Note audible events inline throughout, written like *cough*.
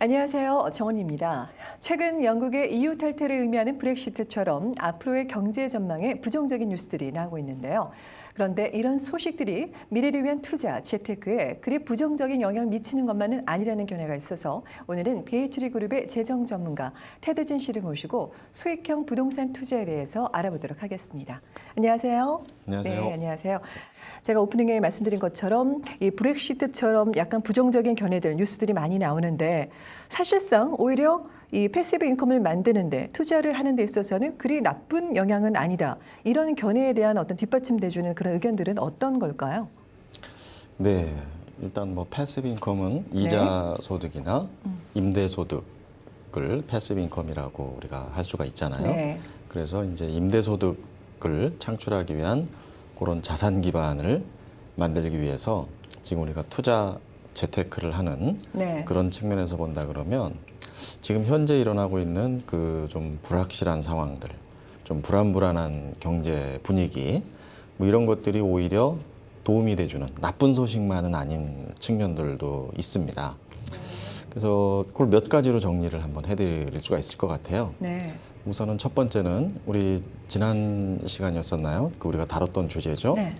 안녕하세요. 정원입니다. 최근 영국의 EU 탈퇴를 의미하는 브렉시트처럼 앞으로의 경제 전망에 부정적인 뉴스들이 나오고 있는데요. 그런데 이런 소식들이 미래를 위한 투자, 재테크에 그리 부정적인 영향을 미치는 것만은 아니라는 견해가 있어서 오늘은 BH3 그룹의 재정 전문가 테드진 씨를 모시고 수익형 부동산 투자에 대해서 알아보도록 하겠습니다. 안녕하세요. 안녕하세요. 네, 안녕하세요. 제가 오프닝에 말씀드린 것처럼 이 브렉시트처럼 약간 부정적인 견해들 뉴스들이 많이 나오는데 사실상 오히려 이 패시브 인컴을 만드는데 투자를 하는 데 있어서는 그리 나쁜 영향은 아니다. 이런 견해에 대한 어떤 뒷받침돼 주는 그런 의견들은 어떤 걸까요? 네, 일단 뭐 패시브 인컴은 이자 소득이나 임대 소득을 패시브 인컴이라고 우리가 할 수가 있잖아요. 네. 그래서 이제 임대 소득을 창출하기 위한 그런 자산 기반을 만들기 위해서 지금 우리가 투자 재테크를 하는 네. 그런 측면에서 본다 그러면 지금 현재 일어나고 있는 그 좀 불확실한 상황들, 좀 불안불안한 경제 분위기 뭐 이런 것들이 오히려 도움이 돼주는 나쁜 소식만은 아닌 측면들도 있습니다. 그래서 그걸 몇 가지로 정리를 한번 해드릴 수가 있을 것 같아요. 네. 우선은 첫 번째는 우리 지난 시간이었었나요? 그 우리가 다뤘던 주제죠. 네.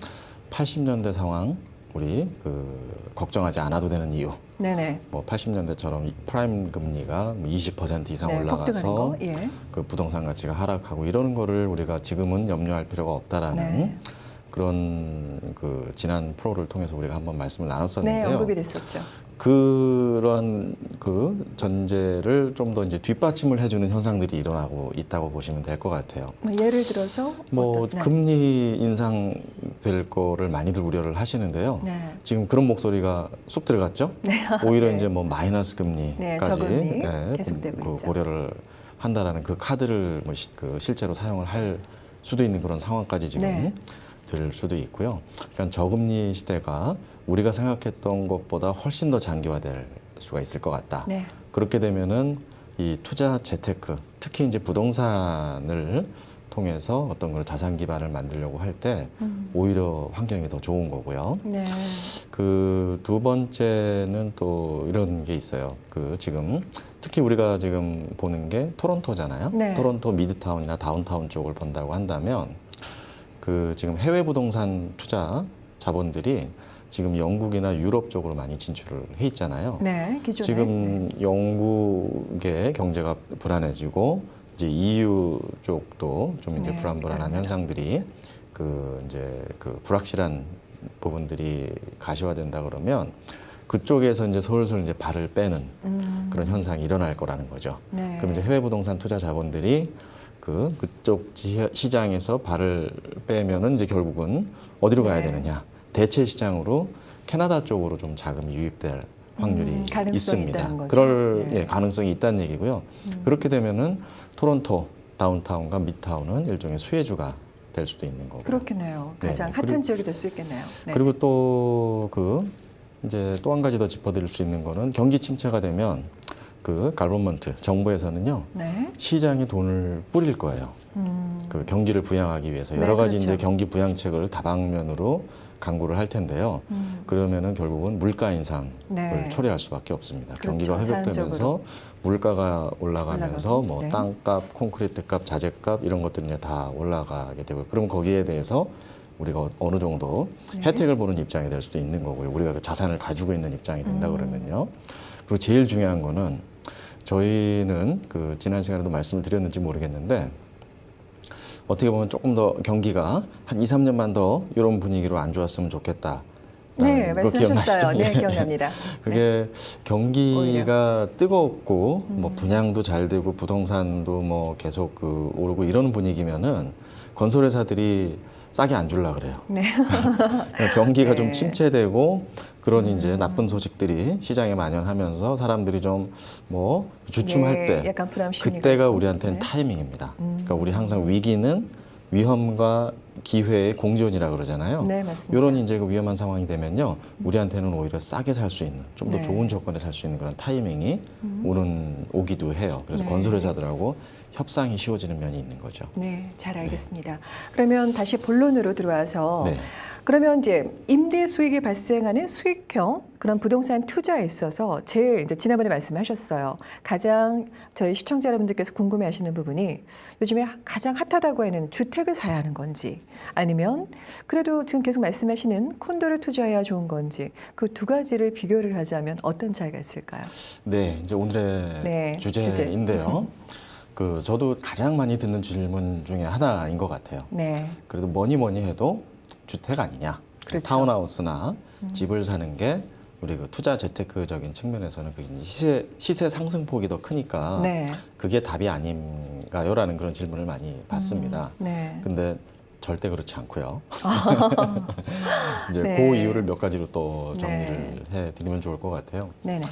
80년대 상황 우리 그 걱정하지 않아도 되는 이유. 네네. 뭐 80년대처럼 이 프라임 금리가 20% 이상 네, 올라가서 거. 예. 그 부동산 가치가 하락하고 이러는 거를 우리가 지금은 염려할 필요가 없다라는 네. 그런 그 지난 프로를 통해서 우리가 한번 말씀을 네, 나눴었는데요. 언급이 됐었죠. 그런 그 전제를 좀 더 이제 뒷받침을 해주는 현상들이 일어나고 있다고 보시면 될 것 같아요. 뭐 예를 들어서 뭐 어떤- 네. 금리 인상 될 거를 많이들 우려를 하시는데요. 네. 지금 그런 목소리가 쑥 들어갔죠. *laughs* 오히려 이제 뭐 마이너스 금리까지 네, 계속되고 그. 고려를 한다라는 그 카드를 뭐 시- 그 실제로 사용을 할 수도 있는 그런 상황까지 지금 네. 될 수도 있고요. 그러니까 저금리 시대가 우리가 생각했던 것보다 훨씬 더 장기화될 수가 있을 것 같다. 네. 그렇게 되면은 이 투자 재테크, 특히 이제 부동산을 통해서 어떤 그런 자산 기반을 만들려고 할때 음. 오히려 환경이 더 좋은 거고요. 네. 그두 번째는 또 이런 게 있어요. 그 지금 특히 우리가 지금 보는 게 토론토잖아요. 네. 토론토 미드타운이나 다운타운 쪽을 본다고 한다면 그 지금 해외 부동산 투자 자본들이 지금 영국이나 유럽 쪽으로 많이 진출을 해 있잖아요. 네. 기존에 지금 영국의 경제가 불안해지고 이제 EU 쪽도 좀 이제 네, 불안불안한. 현상들이 그 이제 그 불확실한 부분들이 가시화된다 그러면 그쪽에서 이제 슬슬 이제 발을 빼는 음. 그런 현상이 일어날 거라는 거죠. 네. 그럼 이제 해외 부동산 투자 자본들이 그 그쪽 지- 시장에서 발을 빼면은 이제 결국은 어디로 가야 네. 되느냐? 대체 시장으로 캐나다 쪽으로 좀 자금이 유입될 확률이 음, 가능성이 있습니다. 그럴 네. 예, 가능성이 있다는 얘기고요. 음. 그렇게 되면은 토론토 다운타운과 미타운은 일종의 수혜주가 될 수도 있는 거고. 그렇겠네요. 네, 가장 핫한 그리고- 지역이 될 수 있겠네요. 네. 그리고 또 그 이제 또 한 가지 더 짚어드릴 수 있는 거는 경기 침체가 되면 그 갈버먼트 정부에서는요 네. 시장에 돈을 뿌릴 거예요. 음. 그 경기를 부양하기 위해서 네, 여러 가지 그렇죠. 이제 경기 부양책을 다방면으로 강구를 할 텐데요. 음. 그러면은 결국은 물가 인상을 네. 초래할 수밖에 없습니다. 그렇죠. 경기가 회복되면서. 물가가 올라가면서 뭐 네. 땅값, 콘크리트 값, 자재값 이런 것들이 이제 다 올라가게 되고 그럼 거기에 대해서 우리가 어느 정도 네. 혜택을 보는 입장이 될 수도 있는 거고요. 우리가 그 자산을 가지고 있는 입장이 된다 음. 그러면요. 그리고 제일 중요한 거는 저희는 그 지난 시간에도 말씀을 드렸는지 모르겠는데 어떻게 보면 조금 더 경기가 한 2, 3년만 더 이런 분위기로 안 좋았으면 좋겠다. 네, 말씀하셨어요. 네, 예. 기억납니다. *laughs* 그게 경기가 뜨겁고 뭐 음. 분양도 잘 되고 부동산도 뭐 계속 그 오르고 이런 분위기면은 건설회사들이 싸게 안 줄라 그래요. 네. *laughs* 그러니까 경기가 *laughs* 네. 음. 좀 침체되고 그런 이제 나쁜 소식들이 시장에 만연하면서 사람들이 좀 뭐 주춤할 네, 때 약간 불안 심리가 그때가. 우리한테는 네. 타이밍입니다. 음. 그러니까 우리 항상 위기는 위험과 기회의 공존이라 그러잖아요. 네, 맞습니다. 이런 이제 그 위험한 상황이 되면요, 우리한테는 오히려 싸게 살 수 있는 좀더 네. 좋은 조건에 살 수 있는 그런 타이밍이 음. 오는 오기도 해요. 그래서 네. 건설회사들하고 협상이 쉬워지는 면이 있는 거죠. 네, 잘 알겠습니다. 그러면 다시 본론으로 들어와서 네. 그러면 이제 임대 수익이 발생하는 수익형 그런 부동산 투자에 있어서 제일 이제 지난번에 말씀하셨어요. 가장 저희 시청자 여러분들께서 궁금해 하시는 부분이 요즘에 가장 핫하다고 하는 주택을 사야 하는 건지 아니면 그래도 지금 계속 말씀하시는 콘도를 투자해야 좋은 건지 그 두 가지를 비교를 하자면 어떤 차이가 있을까요? 네, 이제 오늘의 네, 주제인데요. 그 저도 가장 많이 듣는 질문 중에 하나인 것 같아요. 네, 그래도 뭐니 뭐니 해도 주택 아니냐? 그렇죠. 타운하우스나 집을 사는 게 우리 그 투자 재테크적인 측면에서는 그 시세 시세 상승폭이 더 크니까 네, 그게 답이 아닌가요라는 그런 질문을 많이 받습니다. 네, 근데 절대 그렇지 않고요. *laughs* 이제 네. 그 이유를 몇 가지로 또 네. 정리를 해드리면 좋을 것 같아요. 네, 네,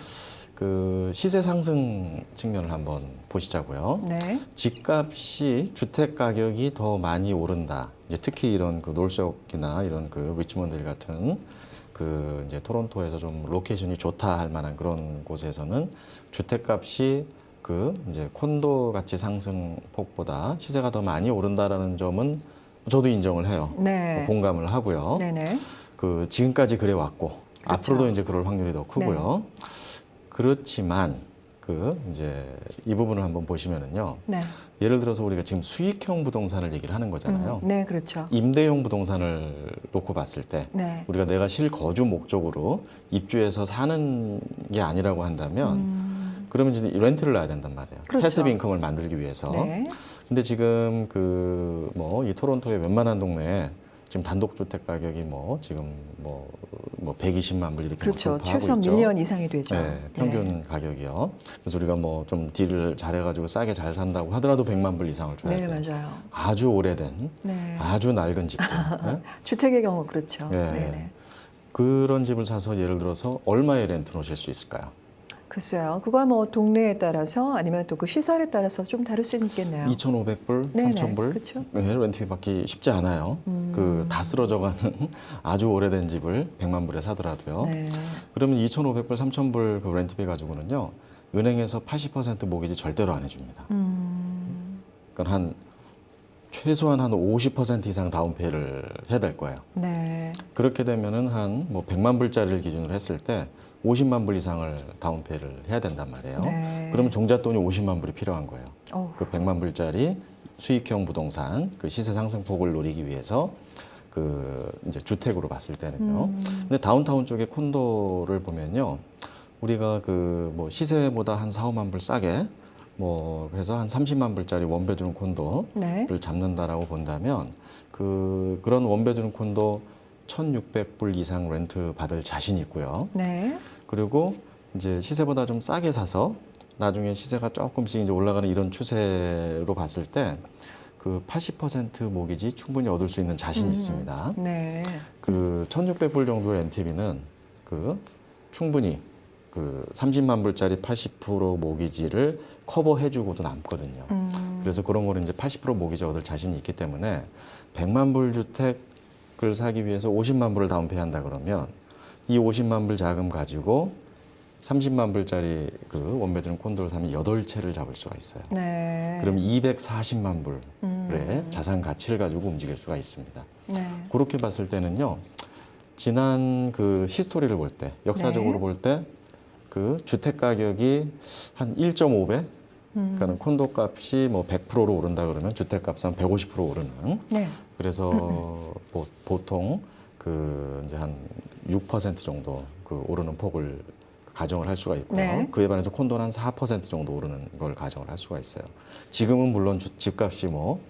그 시세 상승 측면을 한번 보시자고요. 네, 집값이 주택 가격이 더 많이 오른다. 이제 특히 이런 그 놀쇼크나 이런 그 리치먼드 같은 그 이제 토론토에서 좀 로케이션이 좋다 할 만한 그런 곳에서는 주택값이 그 이제 콘도 가치 상승 폭보다 시세가 더 많이 오른다라는 점은 저도 인정을 해요. 네, 공감을 하고요. 네, 네, 그 지금까지 그래 왔고 그렇죠. 네. 앞으로도 이제 그럴 확률이 더 크고요. 그렇지만 그 이제 이 부분을 한번 보시면은요. 네, 예를 들어서 우리가 지금 수익형 부동산을 얘기를 하는 거잖아요. 음, 네, 그렇죠. 임대용 부동산을 놓고 봤을 때 네. 우리가 내가 실거주 목적으로 입주해서 사는 게 아니라고 한다면 음, 그러면 이제 렌트를 놔야 된단 말이에요. 그렇죠. 패시브 인컴을 만들기 위해서. 네. 근데 지금 그 뭐 이 토론토의 웬만한 동네에 지금 단독 주택 가격이 뭐 지금 뭐, 뭐 120만 불 이렇게 그렇죠. 최소한 있죠. 밀리언 이상이 되죠. 네, 평균 가격이요. 그래서 우리가 뭐 좀 딜을 잘해가지고 싸게 잘 산다고 하더라도 100만 불 이상을 줘야 네, 돼요. 맞아요. 아주 오래된, 네. 아주 낡은 집들. 네? *laughs* 주택의 경우 그렇죠. 네. 네. 네. 그런 집을 사서 예를 들어서 얼마에 렌트 놓으실 수 있을까요? 글쎄요. 그거 뭐 동네에 따라서 아니면 또 그 시설에 따라서 좀 다를 수 있겠네요. 2,500불, 네네, 3,000불? 그렇죠. 네, 렌트 받기 쉽지 않아요. 음. 그다 쓰러져가는 *laughs* 아주 오래된 집을 100만 불에 사더라도요. 네. 그러면 2,500불, 3,000불 그 렌트비 가지고는요. 은행에서 80% 모기지 절대로 안 해줍니다. 음. 그러니까 한 최소한 한 50% 이상 다운페이를 해야 될 거예요. 네. 그렇게 되면은 한 뭐 100만 불짜리를 기준으로 했을 때 50만 불 이상을 다운페이를 해야 된단 말이에요. 네. 그러면 종잣돈이 50만 불이 필요한 거예요. 어우, 그 100만 불짜리 수익형 부동산 그 시세 상승폭을 노리기 위해서 그 이제 주택으로 봤을 때는요. 음. 근데 다운타운 쪽에 콘도를 보면요. 우리가 그 뭐 시세보다 한 4, 5만 불 싸게 뭐 그래서 한 30만 불짜리 원베드룸 콘도를 네. 잡는다라고 본다면 그 그런 원베드룸 콘도 1,600불 이상 렌트 받을 자신 있고요. 네. 그리고 이제 시세보다 좀 싸게 사서 나중에 시세가 조금씩 이제 올라가는 이런 추세로 봤을 때 그 80% 모기지 충분히 얻을 수 있는 자신이 음. 있습니다. 네. 그 1,600불 정도의 렌트비는 그 충분히 그 30만 불짜리 80% 모기지를 커버해주고도 남거든요. 음. 그래서 그런 거는 이제 80% 모기지 얻을 자신이 있기 때문에 100만 불 주택을 사기 위해서 50만 불을 다운페이한다 그러면 이 50만 불 자금 가지고 30만 불짜리 그 원베드룸 콘도를 사면 8채를 잡을 수가 있어요. 네. 그럼 240만 불의 음. 자산 가치를 가지고 움직일 수가 있습니다. 네. 그렇게 봤을 때는요. 지난 그 히스토리를 볼 때, 역사적으로 네. 볼때 그 주택 가격이 한 1.5배, 음. 그러니까는 콘도 값이 뭐 100%로 오른다 그러면 주택 값은 150% 오르는. 네. 그래서 보, 보통 그 이제 한 6% 정도 그 오르는 폭을 가정을 할 수가 있고요. 네. 그에 반해서 콘도는 한4% 정도 오르는 걸 가정을 할 수가 있어요. 지금은 물론 주- 집값이 뭐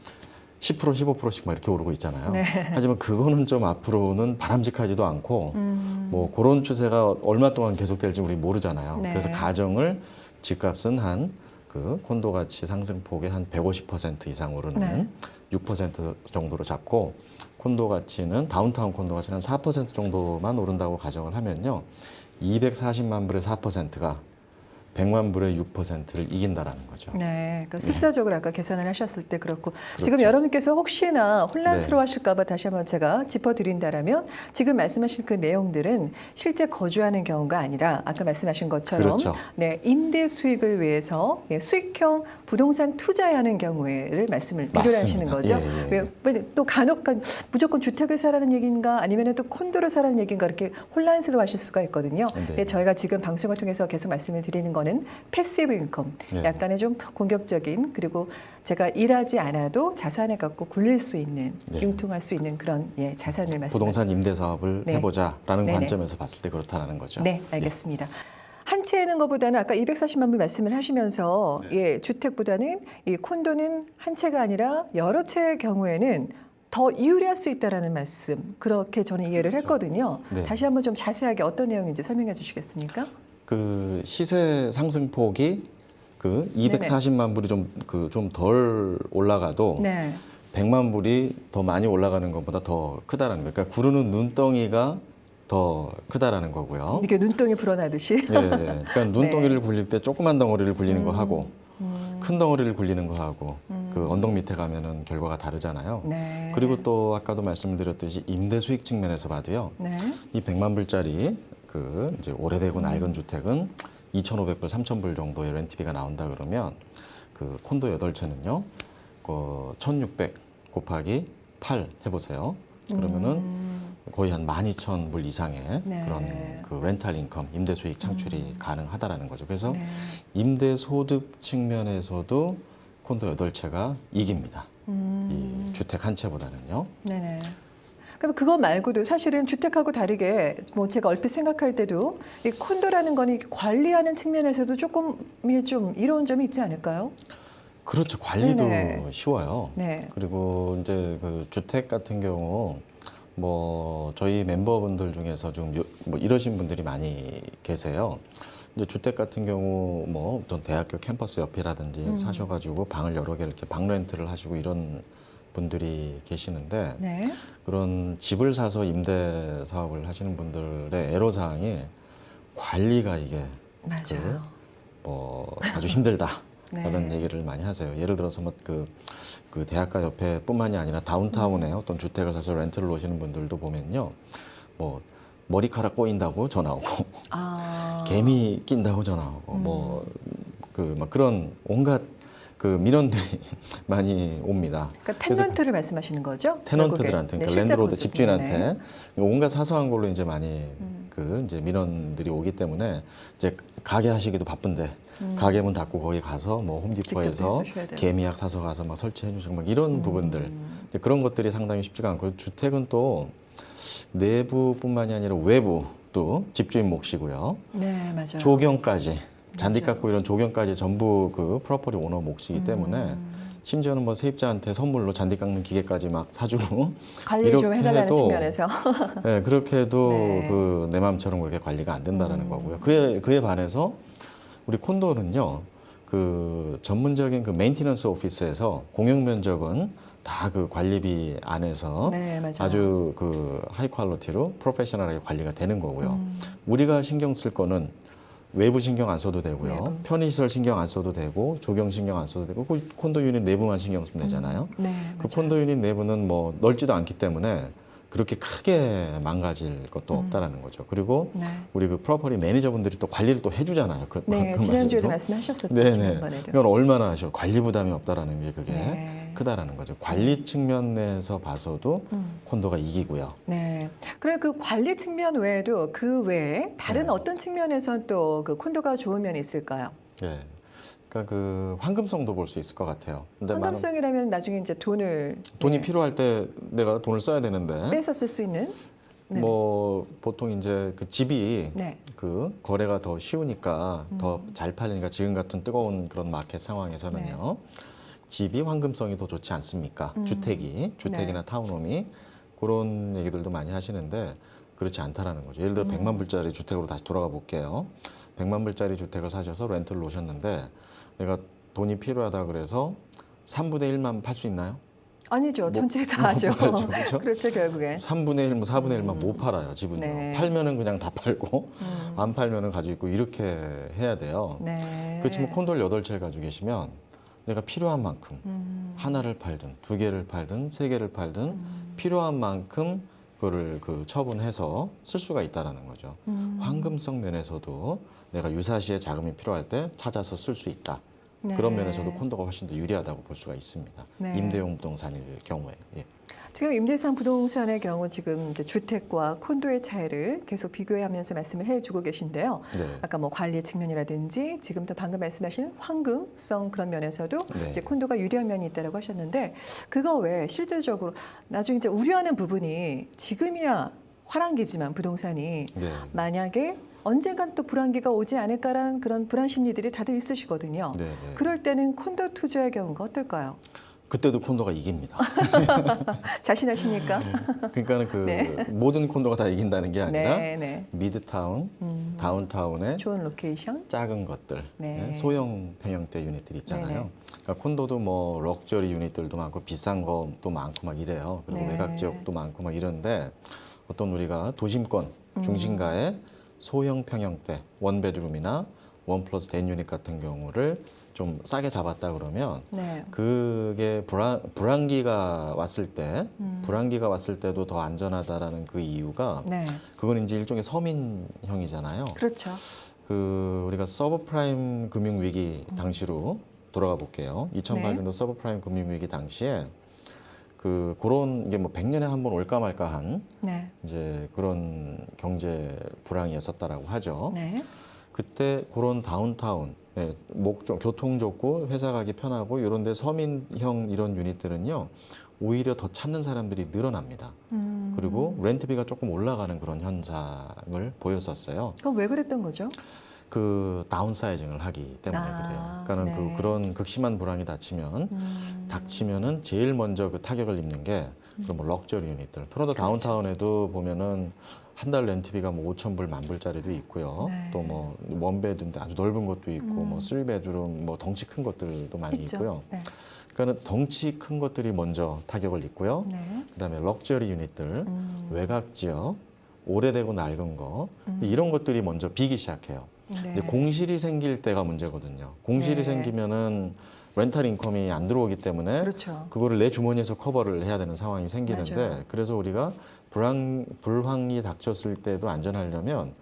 10% 15%씩 막 이렇게 오르고 있잖아요. 네. 하지만 그거는 좀 앞으로는 바람직하지도 않고 음. 뭐 그런 추세가 얼마 동안 계속될지 우리 모르잖아요. 네. 그래서 가정을 집값은 한 그 콘도 가치 상승폭의 한 150% 이상 오르는 네. 6% 정도로 잡고 콘도 가치는 다운타운 콘도 가치는 한4% 정도만 오른다고 가정을 하면요. 240만 불의 4%가 100만 불의 6%를 이긴다라는 거죠. 네, 그 숫자적으로 아까 계산을 하셨을 때 그렇고 지금 그렇죠. 여러분께서 혹시나 혼란스러워하실까봐 다시 한번 제가 짚어드린다라면 지금 말씀하신 그 내용들은 실제 거주하는 경우가 아니라 아까 말씀하신 것처럼 그렇죠. 네 임대 수익을 위해서 예, 수익형 부동산 투자하는 경우에를 말씀을 비교를 하시는 맞습니다. 거죠. 예, 예, 왜- 왜또 간혹 간- 무조건 주택을 사라는 얘기인가 아니면 또 콘도를 사라는 얘기인가 이렇게 혼란스러워하실 수가 있거든요. 네. 예, 저희가 지금 방송을 통해서 계속 말씀을 드리는 거는 패시브 인컴, 네. 약간의 좀 공격적인 그리고 제가 일하지 않아도 자산을 갖고 굴릴 수 있는 네. 융통할 수 있는 그런 예, 자산을 말씀. 부동산 임대 사업을 네. 해보자라는 네네. 관점에서 봤을 때 그렇다라는 거죠. 네, 알겠습니다. 한 채 있는 것보다는 아까 240만 불 말씀을 하시면서 네. 예, 주택보다는 이 콘도는 한 채가 아니라 여러 채의 경우에는 더 유리할 수 있다라는 말씀 그렇게 저는 이해를 했거든요. 네. 다시 한번 좀 자세하게 어떤 내용인지 설명해 주시겠습니까? 그 시세 상승폭이 그 240만 불이 좀 그 좀 덜 올라가도 네. 100만 불이 더 많이 올라가는 것보다 더 크다라는 거예요. 그러니까 구르는 눈덩이가 더 크다라는 거고요. 이게 눈덩이 불어나듯이. 예, 예. 그러니까 *laughs* 눈덩이를 굴릴 때 조그만 덩어리를 굴리는 거 하고 음, 큰 덩어리를 굴리는 거 하고 음. 그 언덕 밑에 가면은 결과가 다르잖아요. 네. 그리고 또 아까도 말씀드렸듯이 임대 수익 측면에서 봐도요. 네. 이 100만 불짜리 그 이제 오래되고 음. 낡은 주택은 2,500불, 3,000불 정도의 렌트비가 나온다 그러면 그 콘도 8채는요. 그1,600 곱하기 8 해보세요. 그러면은 음, 거의 한 12,000불 이상의 네. 그런 그 렌탈 인컴, 임대 수익 창출이 가능하다라는 거죠. 그래서 네. 임대 소득 측면에서도 콘도 8채가 이깁니다. 음, 이 주택 한 채보다는요. 네네. 그럼 그거 말고도 사실은 주택하고 다르게 뭐 제가 얼핏 생각할 때도 이 콘도라는 거는 관리하는 측면에서도 조금 이게 좀 이로운 점이 있지 않을까요? 그렇죠. 관리도 네네. 쉬워요. 네. 그리고 이제 그 주택 같은 경우 뭐 저희 멤버분들 중에서 좀 뭐 이러신 분들이 많이 계세요. 이제 주택 같은 경우 뭐전 대학교 캠퍼스 옆이라든지 음. 사셔가지고 방을 여러 개 이렇게 방 렌트를 하시고 이런 분들이 계시는데 네. 그런 집을 사서 임대 사업을 하시는 분들의 애로 사항이 관리가 이게 맞아요. 뭐 아주 힘들다. *laughs* 네. 라는 얘기를 많이 하세요. 예를 들어서 뭐그 그 대학가 옆에뿐만이 아니라 다운타운에 음. 어떤 주택을 사서 렌트를 오시는 분들도 보면요, 뭐 머리카락 꼬인다고 전화 오고, 아. *laughs* 개미 낀다고 전화 오고, 음. 뭐그 막 그런 온갖 그 민원들이 *laughs* 많이 옵니다. 그러니까 텐넌트를 말씀하시는 거죠? 테넌트들한테. 네, 그러니까 실제 랜드로드 집주인한테 네. 온갖 사소한 걸로 이제 많이 음. 그 이제 민원들이 오기 때문에 이제 가게 하시기도 바쁜데 음. 가게 문 닫고 거기 가서 뭐 홈디포에서. 개미약 사서 가서 막 설치해 주시고 막 이런 부분들 음. 이제 그런 것들이 상당히 쉽지가 않고 주택은 또 내부뿐만이 아니라 외부도 집주인 몫이고요. 네, 맞아요. 조경까지 잔디. 깎고 이런 조경까지 전부 그 프로퍼리 오너 몫이기 때문에 음. 심지어는 뭐 세입자한테 선물로 잔디 깎는 기계까지 막 사주고 *laughs* 관리 좀 이렇게 해달라는 측면에서. *laughs* 네, 그렇게 해도 네. 그내 마음처럼 그렇게 관리가 안 된다라는 음. 거고요. 그에 그에 반해서 우리 콘도는요. 그 전문적인 그 메인티넌스 오피스에서 공용 면적은 다 그 관리비 안에서 네. 아주 그 하이 퀄리티로 프로페셔널하게 관리가 되는 거고요. 음. 우리가 신경 쓸 거는 외부 신경 안 써도 되고요. 내부. 편의시설 신경 안 써도 되고 조경 신경 안 써도 되고 그 콘도 유닛 내부만 신경 쓰면 되잖아요. 네, 그 맞아요. 콘도 유닛 내부는 뭐 넓지도 않기 때문에 그렇게 크게 망가질 것도 음. 없다라는 거죠. 그리고 네. 우리 그 프로퍼리 매니저분들이 또 관리를 또 해주잖아요. 그, 네, 그 지난주에도. 말씀하셨었죠. 네네. 이건 얼마나 하셔 관리 부담이 없다라는 게 그게 네. 크다라는 거죠. 관리 측면에서 봐서도 음. 콘도가 이기고요. 네. 그리고 그 관리 측면 외에도 그 외에 다른 네. 어떤 측면에서 또 그 콘도가 좋은 면이 있을까요? 예. 그러니까 그 황금성도 볼 수 있을 것 같아요. 근데 많은 황금성이라면 나중에 이제 돈을 돈이 네, 필요할 때 내가 돈을 써야 되는데 빼서 쓸 수 있는 네. 뭐 보통 이제 그 집이 네. 그 거래가 더 쉬우니까 음. 더잘 팔리니까 지금 같은 뜨거운 그런 마켓 상황에서는요. 집이 황금성이 더 좋지 않습니까? 음. 주택이 주택이나 타운홈이 그런 얘기들도 많이 하시는데 그렇지 않다라는 거죠. 예를 들어 음. 100만 불짜리 주택으로 다시 돌아가 볼게요. 100만 불짜리 주택을 사셔서 렌트를 놓으셨는데 내가 돈이 필요하다 그래서 3분의 1만 팔 수 있나요? 아니죠. 전체 다 하죠. 못 팔죠, 그렇죠? *laughs* 그렇죠, 결국엔. 3분의 1, 뭐 4분의 1만 못 팔아요, 지분요. 네. 팔면은 그냥 다 팔고 음. 안 팔면은 가지고 있고 이렇게 해야 돼요. 네. 그렇지만 콘도를 여덟 채를 가지고 계시면 내가 필요한 만큼 음. 하나를 팔든 두 개를 팔든 세 개를 팔든 음. 필요한 만큼 그거를 그 처분해서 쓸 수가 있다라는 거죠. 음. 황금성 면에서도 내가 유사시에 자금이 필요할 때 찾아서 쓸 수 있다. 네. 그런 면에서도 콘도가 훨씬 더 유리하다고 볼 수가 있습니다. 네. 임대용 부동산일 경우에. 예. 지금 임대상 부동산의 경우 지금 주택과 콘도의 차이를 계속 비교하면서 말씀을 해주고 계신데요. 네. 아까 뭐 관리 측면이라든지 지금도 방금 말씀하신 황금성 그런 면에서도 네. 이제 콘도가 유리한 면이 있다라고 하셨는데 그거 외에 실질적으로 나중에 이제 우려하는 부분이 지금이야 화랑기지만 부동산이 네. 만약에 언젠간 또 불황기가 오지 않을까라는 그런 불안 심리들이 다들 있으시거든요. 네. 네. 그럴 때는 콘도 투자의 경우가 어떨까요? 그때도 콘도가 이깁니다. *laughs* 자신하십니까? 그러니까는 그 *laughs* 네. 모든 콘도가 다 이긴다는 게 아니라 네, 네. 미드타운, 음, 다운타운의 좋은 로케이션. 작은 것들, 네. 예, 소형 평형대 유닛들 있잖아요. 그러니까 콘도도 뭐 럭셔리 유닛들도 많고 비싼 것도 많고 막 이래요. 그리고 네. 외곽 지역도 많고 막 이런데 어떤 우리가 도심권 음. 중심가의 소형 평형대 원베드룸이나 원 플러스 댄 유닛 같은 경우를 좀 싸게 잡았다 그러면 네. 그게 불안, 불안기가 왔을 때 음. 불안기가 왔을 때도 더 안전하다라는 그 이유가 네. 그건 이제 일종의 서민형이잖아요. 그렇죠. 그 우리가 서브프라임 금융 위기 당시로 돌아가 볼게요. 2008년도 서브프라임 금융 위기 당시에 그 그런 게 뭐 100년에 한 번 올까 말까한 네. 이제 그런 경제 불황이었었다라고 하죠. 네. 그때 그런 다운타운 네, 목적 교통 좋고 회사 가기 편하고 이런 데 서민형 이런 유닛들은요. 오히려 더 찾는 사람들이 늘어납니다. 음. 그리고 렌트비가 조금 올라가는 그런 현상을 보였었어요. 그럼 왜 그랬던 거죠? 그 다운사이징을 하기 때문에 아, 그래요. 그러니까는 네. 그 그런 극심한 불황이 닥치면 음. 닥치면은 제일 먼저 그 타격을 입는 게 그런 뭐 럭셔리 유닛들. 토론토 그렇죠. 다운타운에도 보면은 한 달 렌트비가 뭐 5천 불, 만 불짜리도 있고요. 네. 또뭐 원베드인데 아주 넓은 것도 있고 음. 뭐 쓰리베드룸 뭐 덩치 큰 것들도 많이 있죠. 있고요. 네. 그러니까는 덩치 큰 것들이 먼저 타격을 입고요. 네. 그다음에 럭셔리 유닛들, 음. 외곽 지역, 오래되고 낡은 거 음. 이런 것들이 먼저 비기 시작해요. 네. 이제 공실이 생길 때가 문제거든요. 공실이 네. 생기면은 렌탈 인컴이 안 들어오기 때문에 그렇죠. 그거를 내 주머니에서 커버를 해야 되는 상황이 생기는데 맞아요. 그래서 우리가 불황 불황이 닥쳤을 때도 안전하려면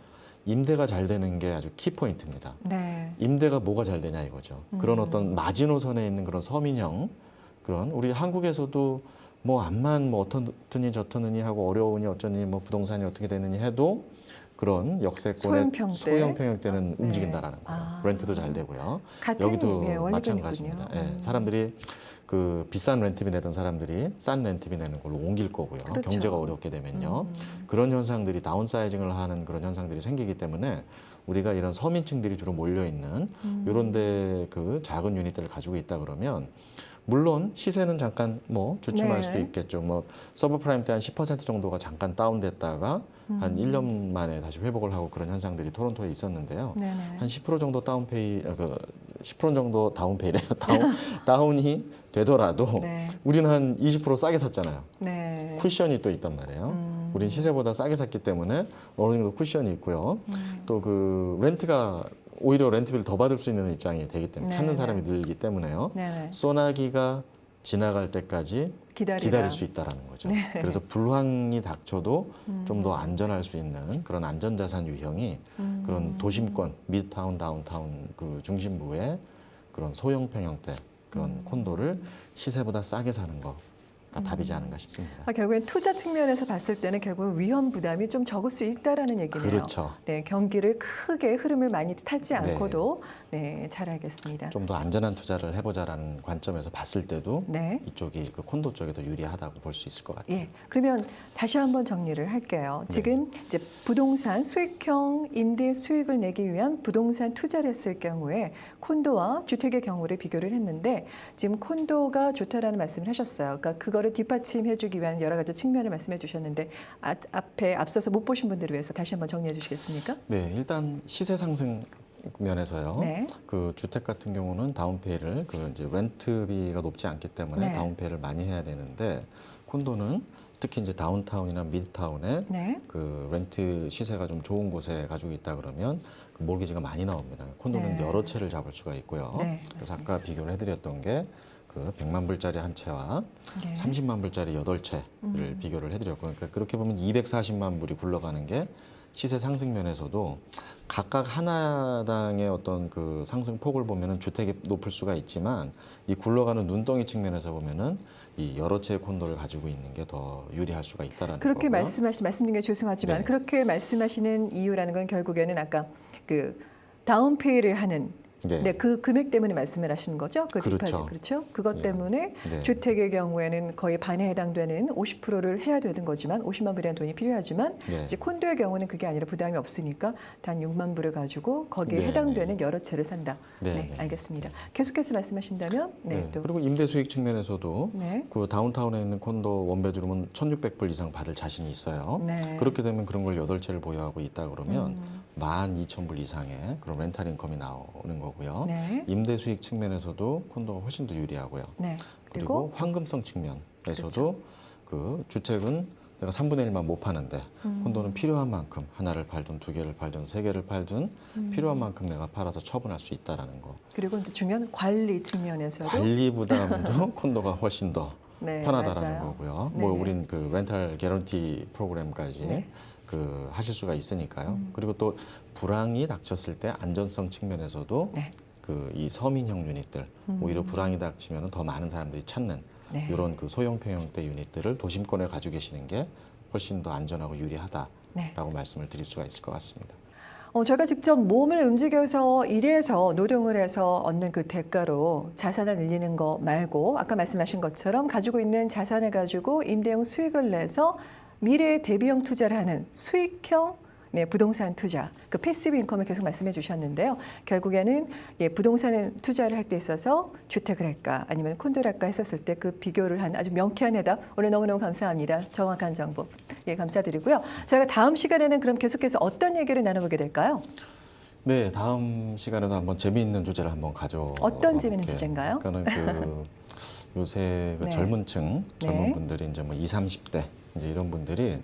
임대가 잘 되는 게 아주 키 포인트입니다. 네. 임대가 뭐가 잘 되냐 이거죠. 그런 음. 어떤 마지노선에 있는 그런 서민형 그런 우리 한국에서도 뭐 암만 뭐 어떻느니 저떻느니 하고 어려우니 어쩌니 뭐 부동산이 어떻게 되느니 해도 그런 역세권의 소형평대. 소형평형대는 네. 움직인다라는 거예요. 아. 렌트도 잘 되고요. 여기도. 마찬가지입니다. 예, 음. 사람들이 그 비싼 렌트비 내던 사람들이 싼 렌트비 내는 걸로 옮길 거고요. 그렇죠. 경제가 어렵게 되면요. 음. 그런 현상들이 다운사이징을 하는 그런 현상들이 생기기 때문에 우리가 이런 서민층들이 주로 몰려 있는 음. 이런 데 그 작은 유닛들을 가지고 있다 그러면 물론 시세는 잠깐 뭐 주춤할 네. 수 있겠죠. 뭐 서브프라임 때 한 10% 정도가 잠깐 다운됐다가 한 음. 1년 만에 다시 회복을 하고 그런 현상들이 토론토에 있었는데요. 한 10% 정도 다운페이 아, 그 10% 정도 다운페이래요. *laughs* 다운 다운이 되더라도 네. 우리는 한 20% 싸게 샀잖아요. 네. 쿠션이 또 있단 말이에요. 음. 우린 시세보다 싸게 샀기 때문에 어느 정도 쿠션이 있고요. 음. 또그 렌트가 오히려 렌트비를 더 받을 수 있는 입장이 되기 때문에 네, 찾는 네. 사람이 늘기 때문에요. 네네. 소나기가 지나갈 때까지 기다리라. 기다릴 수 있다라는 거죠. 네. 그래서 불황이 닥쳐도 음. 좀더 안전할 수 있는 그런 안전자산 유형이 음. 그런 도심권, 미드타운, 다운타운 그 중심부의 그런 소형 평형대 그런 음. 콘도를 시세보다 싸게 사는 거가 답이지 음. 않은가 싶습니다. 아, 결국엔 투자 측면에서 봤을 때는 결국 위험 부담이 좀 적을 수 있다라는 얘기네요. 그렇죠. 네, 경기를 크게 흐름을 많이 타지 네. 않고도 네, 잘 알겠습니다. 좀 더 안전한 투자를 해보자라는 관점에서 봤을 때도 네. 이쪽이 그 콘도 쪽에 더 유리하다고 볼 수 있을 것 같아요. 예, 그러면 다시 한번 정리를 할게요. 네. 지금 이제 부동산 수익형 임대 수익을 내기 위한 부동산 투자를 했을 경우에 콘도와 주택의 경우를 비교를 했는데 지금 콘도가 좋다라는 말씀을 하셨어요. 그러니까 그 거를 뒷받침해주기 위한 여러 가지 측면을 말씀해 주셨는데 아, 앞에 앞서서 못 보신 분들을 위해서 다시 한번 정리해 주시겠습니까? 네, 일단 시세 상승 면에서요. 네. 그 주택 같은 경우는 다운페이를 그 이제 렌트비가 높지 않기 때문에 네. 다운페이를 많이 해야 되는데 콘도는 특히 이제 다운타운이나 미드타운에 네. 그 렌트 시세가 좀 좋은 곳에 가지고 있다 그러면 그 몰기지가 많이 나옵니다. 콘도는 네. 여러 채를 잡을 수가 있고요. 네, 그래서 아까 비교를 해드렸던 게 그 100만 불짜리 한 채와 네. 30만 불짜리 여덟 채를 음. 비교를 해드렸고 그러니까 그렇게 보면 240만 불이 굴러가는 게 시세 상승 면에서도 각각 하나당의 어떤 그 상승 폭을 보면은 주택이 높을 수가 있지만 이 굴러가는 눈덩이 측면에서 보면은 이 여러 채의 콘도를 가지고 있는 게 더 유리할 수가 있다라는 그렇게. 말씀하시 말씀 중에 죄송하지만 네. 그렇게 말씀하시는 이유라는 건 결국에는 아까 그 다운페이를 하는 네. 네, 그 금액 때문에 말씀을 하시는 거죠? 그 그렇죠. 디파짓 그렇죠? 그것 예. 때문에 네. 주택의 경우에는 거의 반에 해당되는 50%를 해야 되는 거지만 50만 불이라는 돈이 필요하지만 네. 이제 콘도의 경우는 그게 아니라 부담이 없으니까 단 6만 불을 가지고 거기에 네, 해당되는 여러 채를 산다. 네, 네, 네. 알겠습니다. 계속해서 말씀하신다면 네, 네. 또 그리고 임대 수익 측면에서도 네. 그 다운타운에 있는 콘도 원베드룸은 1,600불 이상 받을 자신이 있어요. 네. 그렇게 되면 그런 걸 여덟 채를 보유하고 있다 그러면 음, 12,000불 이상의 그런 렌탈 인컴이 나오는 거고요. 네. 임대 수익 측면에서도 콘도가 훨씬 더 유리하고요. 네. 그리고 그리고 그렇죠. 황금성 측면에서도 그 주택은 내가 3분의 1만 못 파는데 음. 콘도는 필요한 만큼 하나를 팔든 두 개를 팔든 세 개를 팔든 음. 필요한 만큼 내가 팔아서 처분할 수 있다라는 거. 그리고 이제 중요한 관리 측면에서도 관리 부담도 *laughs* 콘도가 훨씬 더 네, 편하다라는 맞아요. 거고요. 네. 뭐 우린 그 렌탈 개런티 프로그램까지 네. 그 하실 수가 있으니까요. 음. 그리고 또 불황이 닥쳤을 때 안전성 측면에서도 네. 그이 서민형 유닛들 음. 오히려 불황이 닥치면 더 많은 사람들이 찾는 네. 이런 그 소형 평형대 유닛들을 도심권에 가지고 계시는 게 훨씬 더 안전하고 유리하다라고 네. 말씀을 드릴 수가 있을 것 같습니다. 어, 저희가 직접 몸을 움직여서 일해서 노동을 해서 얻는 그 대가로 자산을 늘리는 거 말고 아까 말씀하신 것처럼 가지고 있는 자산을 가지고 임대용 수익을 내서 미래의 대비형 투자를 하는 수익형 네, 부동산 투자, 그 패시브 인컴을 계속 말씀해 주셨는데요. 결국에는 예, 부동산 투자를 할 때 있어서 주택을 할까 아니면 콘도를 할까 했었을 때 그 비교를 한 아주 명쾌한 해답 오늘 너무너무 감사합니다. 정확한 정보 예, 감사드리고요. 저희가 다음 시간에는 그럼 계속해서 어떤 얘기를 나눠보게 될까요? 네, 다음 시간에도 한번 재미있는 주제를 한번 가져. 어떤 재미있는 주제인가요? 그러니까는 그 *laughs* 요새 그 네. 젊은층 네. 젊은 분들이 이제 뭐 20, 30대 이제 이런 분들이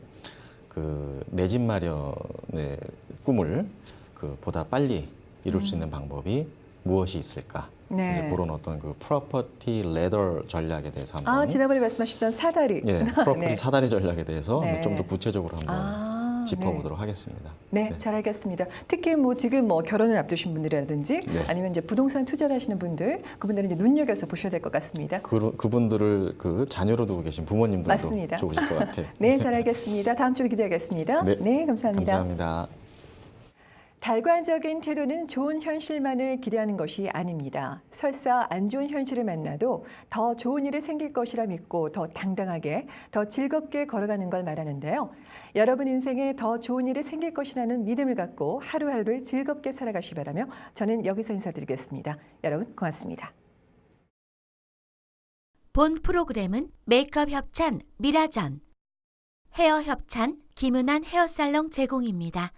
그내집 마련의 꿈을 그 보다 빨리 이룰 수 있는 방법이 무엇이 있을까? 음. 네. 이제 그런 어떤 그 프로퍼티 레더 전략에 대해서 한번 아 지난번에 말씀하셨던 사다리. 예, 프로퍼티 *laughs* 네. 사다리 전략에 대해서 네. 좀더 구체적으로 한번 아, 짚어보도록 하겠습니다. 네, 네, 잘 알겠습니다. 특히 뭐 지금 뭐 결혼을 앞두신 분들이라든지 네. 아니면 이제 부동산 투자를 하시는 분들 그분들은 이제 눈여겨서 보셔야 될 것 같습니다. 그, 그분들을 그 자녀로 두고 계신 부모님들도 맞습니다. 좋으실 것 같아요. *laughs* 네, 잘 알겠습니다. 다음 주에 기대하겠습니다. 네. 네 감사합니다. 감사합니다. 달관적인 태도는 좋은 현실만을 기대하는 것이 아닙니다. 설사 안 좋은 현실을 만나도 더 좋은 일이 생길 것이라 믿고 더 당당하게, 더 즐겁게 걸어가는 걸 말하는데요. 여러분 인생에 더 좋은 일이 생길 것이라는 믿음을 갖고 하루하루를 즐겁게 살아가시 바라며 저는 여기서 인사드리겠습니다. 여러분 고맙습니다. 본 프로그램은 메이크업 협찬 미라전, 헤어 협찬 김은한 헤어살롱 제공입니다.